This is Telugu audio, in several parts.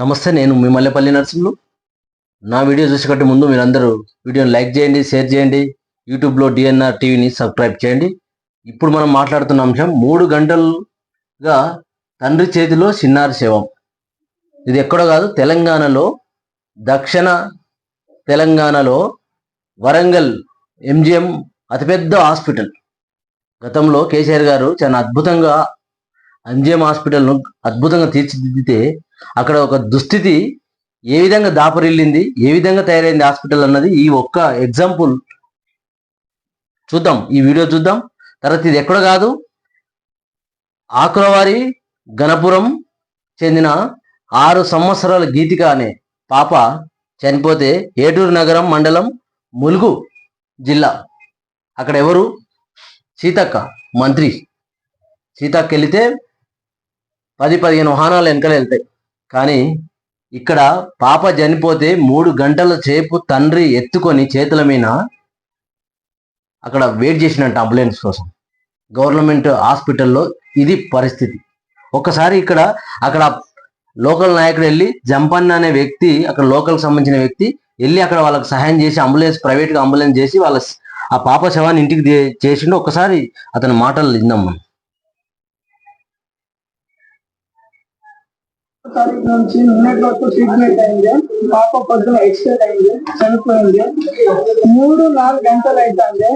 నమస్తే నేను మీ మల్లెపల్లి నర్సింహులు. నా వీడియో చూసేకంటే ముందు మీరందరూ వీడియోని లైక్ చేయండి షేర్ చేయండి. యూట్యూబ్లో డిఎన్ఆర్ టీవీని సబ్స్క్రైబ్ చేయండి. ఇప్పుడు మనం మాట్లాడుతున్న అంశం మూడు గంటలుగా తండ్రి చేతిలో చిన్నారి శవం. ఇది ఎక్కడో కాదు తెలంగాణలో దక్షిణ తెలంగాణలో వరంగల్ ఎంజిఎం అతిపెద్ద హాస్పిటల్. గతంలో కేసీఆర్ గారు చాలా అద్భుతంగా ఎంజిఎం హాస్పిటల్ను అద్భుతంగా తీర్చిదిద్దితే అక్కడ ఒక దుస్థితి ఏ విధంగా దాపరిల్లింది ఏ విధంగా తయారైంది హాస్పిటల్ అన్నది ఈ ఒక్క ఎగ్జాంపుల్ చూద్దాం. ఈ వీడియో చూద్దాం. తర్వాత ఇది ఎక్కడ కాదు ఆకులవారి గణపురం చెందిన ఆరు సంవత్సరాల గీతిక అనే పాప చనిపోతే ఏటూరు నగరం మండలం ములుగు జిల్లా. అక్కడ ఎవరు? సీతక్క మంత్రి. సీతక్క వెళితే పది పదిహేను వాహనాలు వెనకలు వెళ్తాయి. కానీ ఇక్కడ పాప చనిపోతే మూడు గంటల సేపు తండ్రి ఎత్తుకొని చేతుల మీద అక్కడ వెయిట్ చేసినట్టు అంబులెన్స్ కోసం. గవర్నమెంట్ హాస్పిటల్లో ఇది పరిస్థితి. ఒక్కసారి ఇక్కడ అక్కడ లోకల్ నాయకుడు వెళ్ళి జంపన్న అనే వ్యక్తి అక్కడ లోకల్ సంబంధించిన వ్యక్తి వెళ్ళి అక్కడ వాళ్ళకి సహాయం చేసి అంబులెన్స్ ప్రైవేట్గా అంబులెన్స్ చేసి వాళ్ళ ఆ పాప శవాన్ని ఇంటికి చేసిండు. ఒక్కసారి అతని మాటలు విందాం మనం. తారీఖు నుంచి నిన్నటి వరకు ట్రీట్మెంట్ అయింది పాప పొద్దున ఎక్స్పైర్ అయింది చనిపోయింది మూడు నాలుగు గంటలు అవుతుంది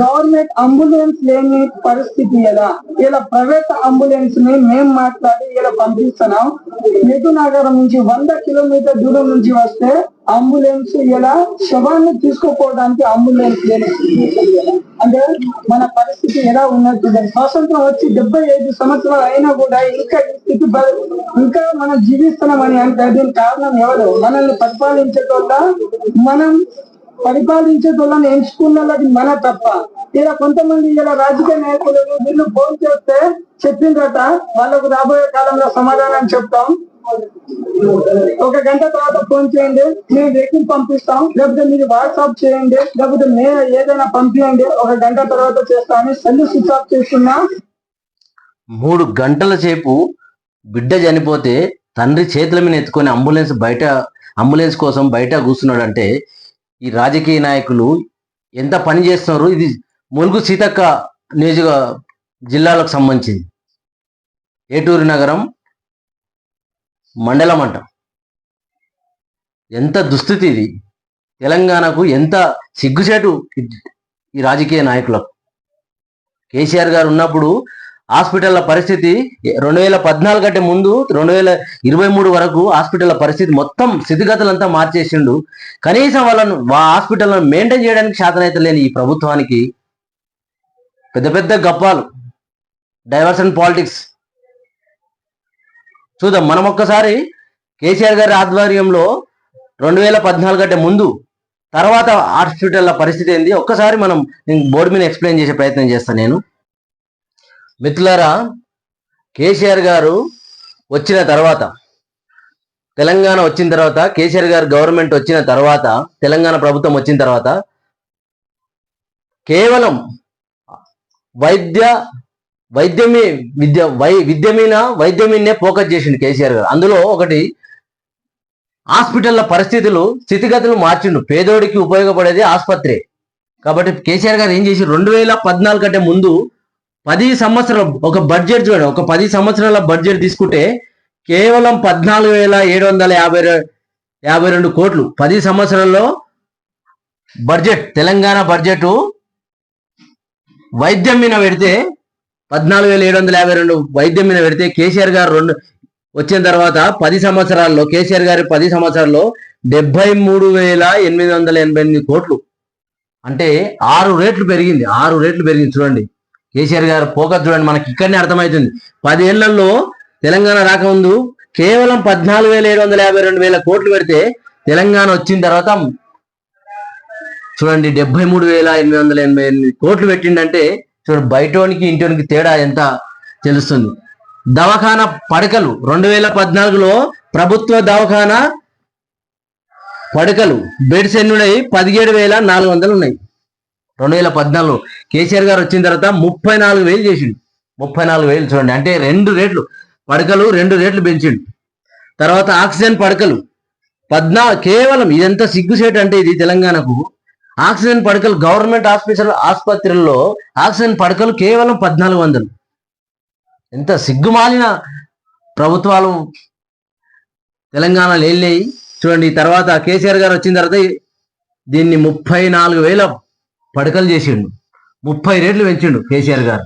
గవర్నమెంట్ అంబులెన్స్ లేని పరిస్థితి ఎలా ఇలా ప్రైవేట్ అంబులెన్స్ని మేము మాట్లాడి ఇలా పంపిస్తున్నాం నగరం నుంచి వంద కిలోమీటర్ దూరం నుంచి వస్తే అంబులెన్స్ ఇలా శవాన్ని తీసుకోపోవడానికి అంబులెన్స్ లేని అంటే మన పరిస్థితి ఎలా ఉన్నట్టు స్వాతంత్రం వచ్చి డెబ్బై ఐదు సంవత్సరాలు అయినా కూడా ఇంకా ఈ స్థితి ఇంకా మనం జీవిస్తున్నామని అంటే దీనికి కారణం ఎవరు? మనల్ని పరిపాలించేటోళ్ళ మనం పరిపాలించేటోళ్ళని ఎంచుకున్నది మన తప్ప. ఇలా కొంతమంది ఇలా రాజకీయ నాయకులు వీళ్ళు ఫోన్ చేస్తే చెప్పిందట వాళ్ళకు రాబోయే కాలంలో సమాధానం చెప్తాం. ఒక గంట తర్వాత ఫోన్ చేయండి. మేము వెహికల్ పంపిస్తాం. లేకపోతే మీరు వాట్సాప్ చేయండి. లేకపోతే మేము ఏదైనా పంపించండి ఒక గంట తర్వాత చేస్తామని సెల్ స్విచ్ ఆఫ్ చేస్తున్నా. మూడు గంటల సేపు బిడ్డ చనిపోతే తండ్రి చేతుల మీద ఎత్తుకొని అంబులెన్స్ బయట అంబులెన్స్ కోసం బయట కూర్చున్నాడు అంటే ఈ రాజకీయ నాయకులు ఎంత పని చేస్తున్నారు? ఇది ములుగు సీతక్క నియోజక జిల్లాలకు సంబంధించింది. ఏటూరు నగరం మండలం అంటాం. ఎంత దుస్థితి ఇది. తెలంగాణకు ఎంత సిగ్గుచేటు ఈ రాజకీయ నాయకులకు. కేసీఆర్ గారు ఉన్నప్పుడు హాస్పిటల్ల పరిస్థితి రెండు వేల పద్నాలుగు కంటే ముందు రెండు వేల ఇరవై మూడు వరకు హాస్పిటల్ల పరిస్థితి మొత్తం స్థితిగతులంతా మార్చేసిండు. కనీసం వాళ్ళను ఆ హాస్పిటల్ను మెయింటైన్ చేయడానికి శాతనైతే లేని ఈ ప్రభుత్వానికి పెద్ద పెద్ద గప్పాలు. డైవర్షన్ పాలిటిక్స్ చూద్దాం మనం ఒక్కసారి కేసీఆర్ గారి ఆధ్వర్యంలో రెండు వేల పద్నాలుగు అంటే ముందు తర్వాత హాస్పిటల్ల పరిస్థితి ఏంది? ఒక్కసారి మనం బోర్డు మీద ఎక్స్ప్లెయిన్ చేసే ప్రయత్నం చేస్తాను నేను. మిత్రులారా కేసీఆర్ గారు వచ్చిన తర్వాత తెలంగాణ వచ్చిన తర్వాత కేసీఆర్ గారు గవర్నమెంట్ వచ్చిన తర్వాత తెలంగాణ ప్రభుత్వం వచ్చిన తర్వాత కేవలం వైద్య వైద్యమే విద్య వై విద్య మీద వైద్యం మీదనే ఫోకస్ చేసిండు కేసీఆర్ గారు. అందులో ఒకటి హాస్పిటల్ల పరిస్థితులు స్థితిగతులు మార్చిండు. పేదోడికి ఉపయోగపడేది ఆసుపత్రి. కాబట్టి కేసీఆర్ గారు ఏం చేసి రెండు వేల పద్నాలుగు కంటే ముందు పది సంవత్సరాలు ఒక బడ్జెట్ చూడండి. ఒక పది సంవత్సరాల బడ్జెట్ తీసుకుంటే కేవలం పద్నాలుగు వేల ఏడు వందల యాభై యాభై రెండు కోట్లు. పది సంవత్సరాల్లో బడ్జెట్ తెలంగాణ బడ్జెట్ వైద్యం మీద పెడితే పద్నాలుగు వేల ఏడు వందల యాభై రెండు వైద్యం మీద పెడితే కేసీఆర్ గారు రెండు వచ్చిన తర్వాత పది సంవత్సరాల్లో కేసీఆర్ గారి పది సంవత్సరాల్లో డెబ్బై మూడు వేల ఎనిమిది వందల ఎనభై ఎనిమిది కోట్లు. అంటే ఆరు రేట్లు పెరిగింది ఆరు రేట్లు పెరిగింది చూడండి. కేసీఆర్ గారు ఫోకస్ చూడండి మనకి ఇక్కడనే అర్థమవుతుంది. పదేళ్ళలో తెలంగాణ రాకముందు కేవలం పద్నాలుగు వేల ఏడు వందల యాభై రెండు వేల కోట్లు పెడితే తెలంగాణ వచ్చిన తర్వాత చూడండి డెబ్బై మూడు వేల ఎనిమిది వందల ఎనభై ఎనిమిది కోట్లు పెట్టిండంటే చూడండి బయటోనికి ఇంటోనికి తేడా ఎంత తెలుస్తుంది? దవాఖానా పడకలు రెండు వేల పద్నాలుగులో ప్రభుత్వ దవాఖానా పడకలు బెడ్స్ ఎన్ని ఉన్నాయి పదిహేడు వేల నాలుగు వందలు ఉన్నాయి. రెండు వేల పద్నాలుగు కేసీఆర్ గారు వచ్చిన తర్వాత ముప్పై నాలుగు వేలు చేసిండు. ముప్పై నాలుగు వేలు చూడండి అంటే రెండు రేట్లు పడకలు రెండు రేట్లు పెంచిండు. తర్వాత ఆక్సిజన్ పడకలు పద్నా కేవలం ఇదంతా సిగ్గుసేట్ అంటే ఇది తెలంగాణకు ఆక్సిజన్ పడకలు గవర్నమెంట్ హాస్పిటల్ ఆసుపత్రుల్లో ఆక్సిజన్ పడకలు కేవలం పద్నాలుగు వందలు. ఎంత సిగ్గుమాలిన ప్రభుత్వాలు తెలంగాణలో వెళ్ళాయి చూడండి తర్వాత కేసీఆర్ గారు వచ్చిన తర్వాత దీన్ని ముప్పై నాలుగు వేల పడకలు చేసిండు. ముప్పై రేట్లు పెంచిండు కేసీఆర్ గారు.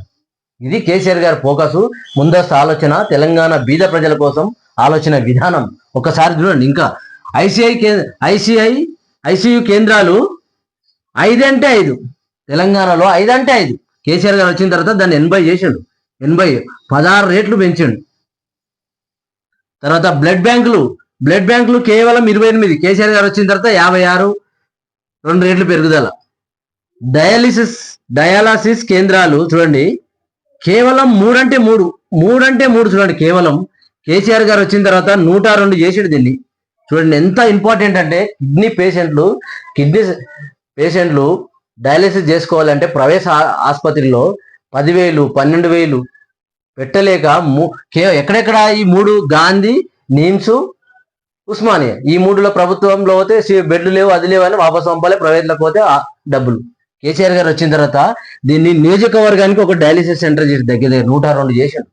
ఇది కేసీఆర్ గారి ఫోకస్. ముందస్తు ఆలోచన తెలంగాణ బీద ప్రజల కోసం ఆలోచన విధానం. ఒకసారి చూడండి ఇంకా ఐసిఐ కే ఐసిఐ ఐసియు కేంద్రాలు ఐదంటే ఐదు. తెలంగాణలో ఐదంటే ఐదు. కేసీఆర్ గారు వచ్చిన తర్వాత దాన్ని ఎనభై చేసిండు. ఎనభై పదహారు రేట్లు పెంచిండు. తర్వాత బ్లడ్ బ్యాంకులు. బ్లడ్ బ్యాంకులు కేవలం ఇరవై ఎనిమిది. కేసీఆర్ గారు వచ్చిన తర్వాత యాభై ఆరు. రెండు రేట్లు పెరుగుదల. డయాలిసిస్ డయాలసిస్ కేంద్రాలు చూడండి. కేవలం మూడంటే మూడు. మూడంటే మూడు చూడండి. కేవలం కేసీఆర్ గారు వచ్చిన తర్వాత నూట రెండు చేసాడు దీన్ని. చూడండి ఎంత ఇంపార్టెంట్ అంటే కిడ్నీ పేషెంట్లు కిడ్నీ పేషెంట్లు డయాలసిస్ చేసుకోవాలంటే ప్రవేశ ఆసుపత్రిలో పదివేలు పన్నెండు వేలు పెట్టలేక ము- ఎక్కడెక్కడ ఈ మూడు గాంధీ నీమ్స్ ఉస్మానియా? ఈ మూడులో ప్రభుత్వంలో పోతే సి- బెడ్లు లేవు అది లేవు అని వాపసు పంపాలి ప్రైవేట్లోకి పోతే ఆ డబ్బులు. కేసీఆర్ గారు వచ్చిన తర్వాత దీన్ని నియోజకవర్గానికి ఒక డయాలిసిస్ సెంటర్ చేసి దగ్గర దగ్గర నూట రెండు చేసిండు.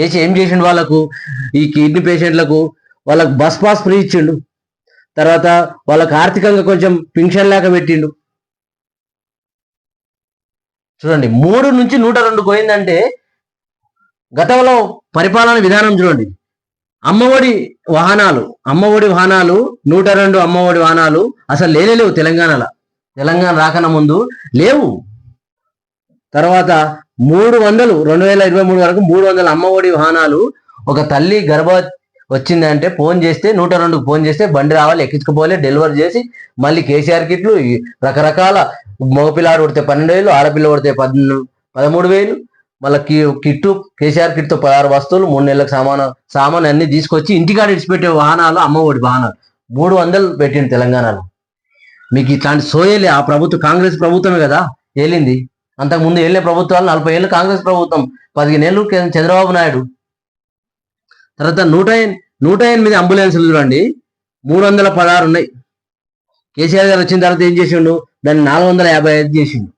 చేసి ఏం చేసిండు వాళ్ళకు? ఈ కిడ్నీ పేషెంట్లకు వాళ్ళకు బస్ పాస్ ఫ్రీ ఇచ్చిండు. తర్వాత వాళ్ళకు ఆర్థికంగా కొంచెం పింఛన్ లేక పెట్టిండు. చూడండి మూడు నుంచి నూట రెండు పోయిందంటే గతంలో పరిపాలన విధానం చూడండి. అమ్మఒడి వాహనాలు అమ్మఒడి వాహనాలు నూట రెండు అమ్మఒడి వాహనాలు అసలు లేనే లేవు తెలంగాణలో. తెలంగాణ రాకన ముందు లేవు. తర్వాత మూడు వందలు రెండు వేల ఇరవై మూడు వరకు మూడు వందల అమ్మఒడి వాహనాలు ఒక తల్లి గర్భ వచ్చిందంటే ఫోన్ చేస్తే నూట రెండుకు ఫోన్ చేస్తే బండి రావాలి ఎక్కించుకుపోలే డెలివరీ చేసి మళ్ళీ కేసీఆర్ కిట్లు రకరకాల మగపిల్లాడు కొడితే పన్నెండు వేలు ఆడపిల్ల కొడితే పద్ పదమూడు వేలు. మళ్ళీ కి కిట్టు కేసీఆర్ కిట్తో పదహారు వస్తువులు మూడు నెలలకు సామాను సామాన్ అన్ని తీసుకొచ్చి ఇంటికాడ ఇడిచిపెట్టే వాహనాలు అమ్మఒడి వాహనాలు. మూడు వందలు పెట్టిండు తెలంగాణలో. మీకు ఇట్లాంటి సోయలే ఆ ప్రభుత్వం కాంగ్రెస్ ప్రభుత్వమే కదా ఏలింది. అంతకుముందు వెళ్ళే ప్రభుత్వాలు నలభై ఏళ్ళు కాంగ్రెస్ ప్రభుత్వం. పదిహేను ఏళ్ళు చంద్రబాబు నాయుడు. తర్వాత నూట నూట ఎనిమిది అంబులెన్సులు చూడండి. మూడు వందల పదహారు ఉన్నాయి. కేసీఆర్ గారు వచ్చిన తర్వాత ఏం చేసిండు? దాన్ని నాలుగు వందల యాభై ఐదు చేసిండు.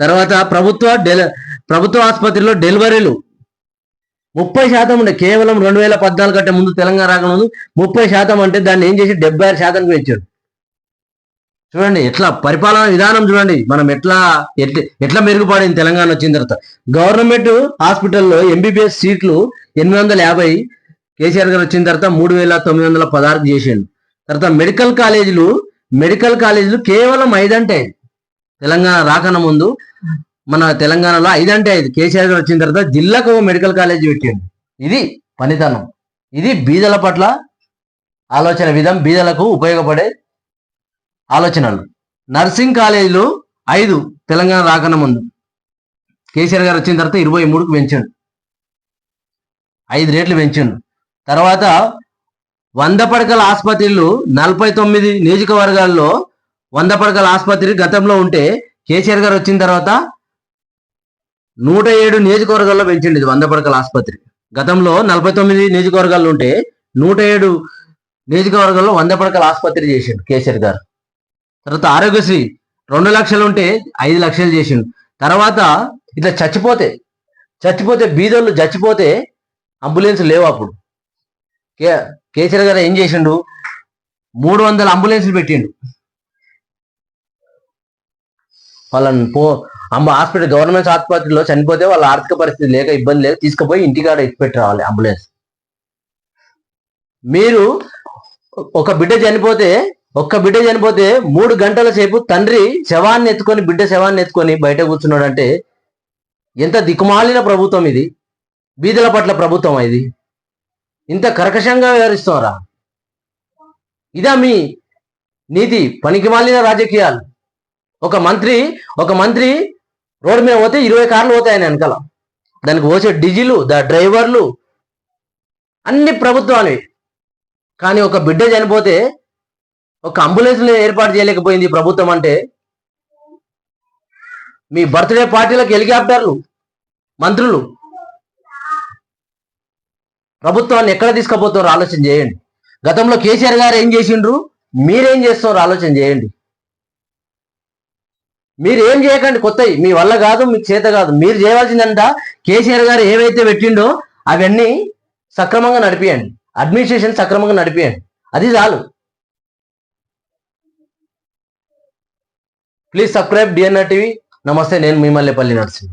తర్వాత ప్రభుత్వ డెలి ప్రభుత్వ ఆసుపత్రిలో డెలివరీలు. ముప్పై శాతం ఉండే కేవలం రెండు వేల పద్నాలుగు కంటే ముందు తెలంగాణ రాకముందు ముప్పై శాతం అంటే దాన్ని ఏం చేసి డెబ్బై ఆరు శాతం పెంచాడు చూడండి ఎట్లా పరిపాలన విధానం చూడండి. మనం ఎట్లా ఎట్లా ఎట్లా మెరుగుపడింది తెలంగాణ వచ్చిన తర్వాత. గవర్నమెంట్ హాస్పిటల్లో ఎంబీబీఎస్ సీట్లు ఎనిమిది వందల యాభై కేసీఆర్ గారు వచ్చిన తర్వాత మూడు వేల తొమ్మిది వందల పదహారు చేసిండు. తర్వాత మెడికల్ కాలేజీలు మెడికల్ కాలేజీలు కేవలం ఐదంటే ఐదు. తెలంగాణ రాకన ముందు మన తెలంగాణలో ఐదంటే ఐదు. కేసీఆర్ గారు వచ్చిన తర్వాత జిల్లాకు ఒక మెడికల్ కాలేజీ పెట్టింది ఇది పనితనం. ఇది బీదల పట్ల ఆలోచన విధం బీదలకు ఉపయోగపడే ఆలోచనలు. నర్సింగ్ కాలేజీలు ఐదు తెలంగాణ రాకన ముందు. కేసీఆర్ గారు వచ్చిన తర్వాత ఇరవై మూడుకు పెంచాడు. ఐదు రేట్లు పెంచాడు. తర్వాత వంద పడకల ఆసుపత్రులు నలభై తొమ్మిది నియోజకవర్గాల్లో వంద పడకల ఆసుపత్రి గతంలో ఉంటే కేసీఆర్ గారు వచ్చిన తర్వాత నూట ఏడు నియోజకవర్గాల్లో పెంచండి ఇది వంద పడకల ఆసుపత్రి. గతంలో నలభై తొమ్మిది నియోజకవర్గాలు ఉంటే నూట ఏడు నియోజకవర్గాల్లో వంద పడకల ఆసుపత్రి చేసిండు కేసీఆర్ గారు. తర్వాత ఆరోగ్యశ్రీ రెండు లక్షలు ఉంటే ఐదు లక్షలు చేసిండు. తర్వాత ఇట్లా చచ్చిపోతే చచ్చిపోతే బీదోళ్ళు చచ్చిపోతే అంబులెన్స్ లేవు అప్పుడు. కే కేసీఆర్ గారు ఏం చేసిండు? మూడు వందల అంబులెన్స్లు పెట్టిండు. వాళ్ళని పో అమ్మ హాస్పిటల్ గవర్నమెంట్ ఆసుపత్రిలో చనిపోతే వాళ్ళ ఆర్థిక పరిస్థితి లేక ఇబ్బంది లేక తీసుకుపోయి ఇంటికాడ ఎత్తిపెట్టి రావాలి అంబులెన్స్. మీరు ఒక బిడ్డ చనిపోతే ఒక్క బిడ్డ చనిపోతే మూడు గంటల సేపు తండ్రి శవాన్ని ఎత్తుకొని బిడ్డ శవాన్ని ఎత్తుకొని బయట కూర్చున్నాడంటే ఎంత దిక్కుమాలిన ప్రభుత్వం ఇది? బీదల పట్ల ప్రభుత్వం ఇది? ఇంత కర్కశంగా వ్యవహరిస్తారా ఇదా మీ నీతి పనికిమాలిన రాజకీయాలు. ఒక మంత్రి ఒక మంత్రి రోడ్డు మీద పోతే ఇరవై కార్లు పోతాయి ఆయన వెనకాల. దానికి పోసే డీజిలు ద డ్రైవర్లు అన్ని ప్రభుత్వాలే. కానీ ఒక బిడ్డ చనిపోతే ఒక అంబులెన్స్ని ఏర్పాటు చేయలేకపోయింది ప్రభుత్వం అంటే మీ బర్త్డే పార్టీలకు హెలికాప్టర్లు మంత్రులు. ప్రభుత్వాన్ని ఎక్కడ తీసుకుపోతారో ఆలోచన చేయండి. గతంలో కేసీఆర్ గారు ఏం చేసిండ్రు? మీరేం చేస్తున్నారు ఆలోచన చేయండి. మీరు ఏం చేయకండి కొత్తవి మీ వల్ల కాదు మీకు చేత కాదు. మీరు చేయవలసిందంట కేసీఆర్ గారు ఏవైతే పెట్టిండో అవన్నీ సక్రమంగా నడిపియండి. అడ్మినిస్ట్రేషన్ సక్రమంగా నడిపియండి. అది చాలు. Please subscribe DNR TV. నమస్తే నేను మీమల్లెపల్లి నర్సింగ్